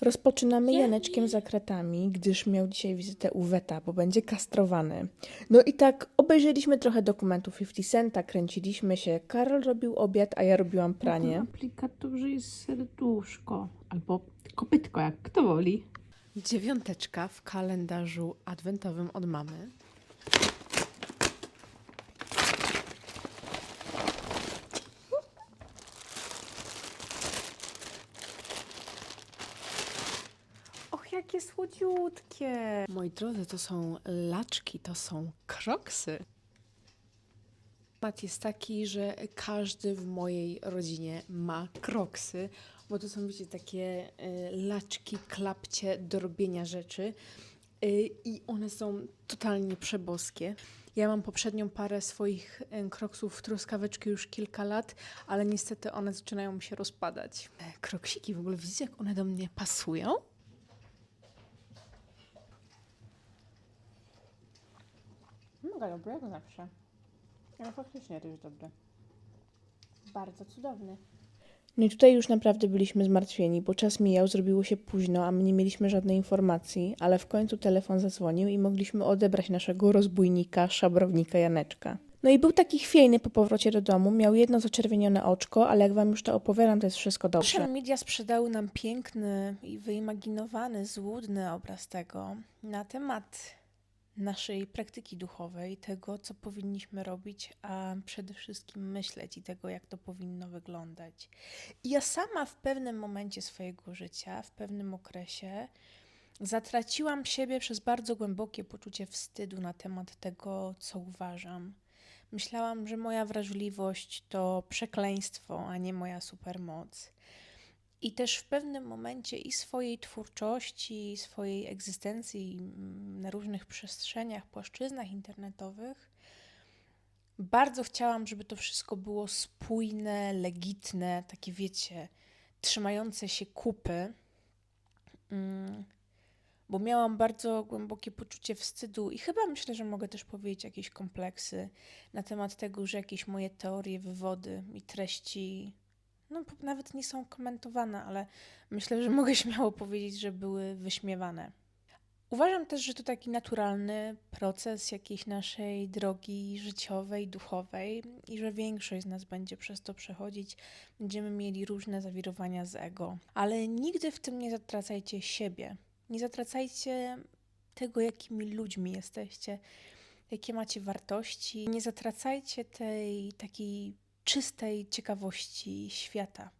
Rozpoczynamy Janeczkiem za kratami, gdyż miał dzisiaj wizytę u weta, bo będzie kastrowany. No i tak obejrzeliśmy trochę dokumentów 50 Centa, kręciliśmy się. Karol robił obiad, a ja robiłam W pranie. aplikatorze jest serduszko albo kopytko, jak kto woli. Dziewiąteczka w kalendarzu adwentowym od mamy. Jakie słodziutkie! Moi drodzy, to są laczki, to są kroksy. Temat jest taki, że każdy w mojej rodzinie ma kroksy, bo to są, wiecie, takie y, laczki, klapcie do robienia rzeczy y, i one są totalnie przeboskie. Ja mam poprzednią parę swoich y, kroksów truskaweczki już kilka lat, ale niestety one zaczynają mi się rozpadać. E, Kroksiki, w ogóle widzicie, jak one do mnie pasują? Mega dobre, jak zawsze. Ale faktycznie to jest dobre. Bardzo cudowny. No i tutaj już naprawdę byliśmy zmartwieni, bo czas mijał, zrobiło się późno, a my nie mieliśmy żadnej informacji, ale w końcu telefon zadzwonił i mogliśmy odebrać naszego rozbójnika, szabrownika Janeczka. No i był taki chwiejny po powrocie do domu, miał jedno zaczerwienione oczko, ale jak wam już to opowiadam, to jest wszystko dobrze. Social media sprzedały nam piękny i wyimaginowany, złudny obraz tego na temat naszej praktyki duchowej, tego, co powinniśmy robić, a przede wszystkim myśleć i tego, jak to powinno wyglądać. I ja sama w pewnym momencie swojego życia, w pewnym okresie, zatraciłam siebie przez bardzo głębokie poczucie wstydu na temat tego, co uważam. Myślałam, że moja wrażliwość to przekleństwo, a nie moja supermoc. I też w pewnym momencie i swojej twórczości, i swojej egzystencji mm, na różnych przestrzeniach, płaszczyznach internetowych, bardzo chciałam, żeby to wszystko było spójne, legitne, takie wiecie, trzymające się kupy. Mm, Bo miałam bardzo głębokie poczucie wstydu i chyba myślę, że mogę też powiedzieć jakieś kompleksy na temat tego, że jakieś moje teorie, wywody i treści no nawet nie są komentowane, ale myślę, że mogę śmiało powiedzieć, że były wyśmiewane. Uważam też, że to taki naturalny proces jakiejś naszej drogi życiowej, duchowej i że większość z nas będzie przez to przechodzić. Będziemy mieli różne zawirowania z ego, ale nigdy w tym nie zatracajcie siebie. Nie zatracajcie tego, jakimi ludźmi jesteście, jakie macie wartości. Nie zatracajcie tej takiej czystej ciekawości świata.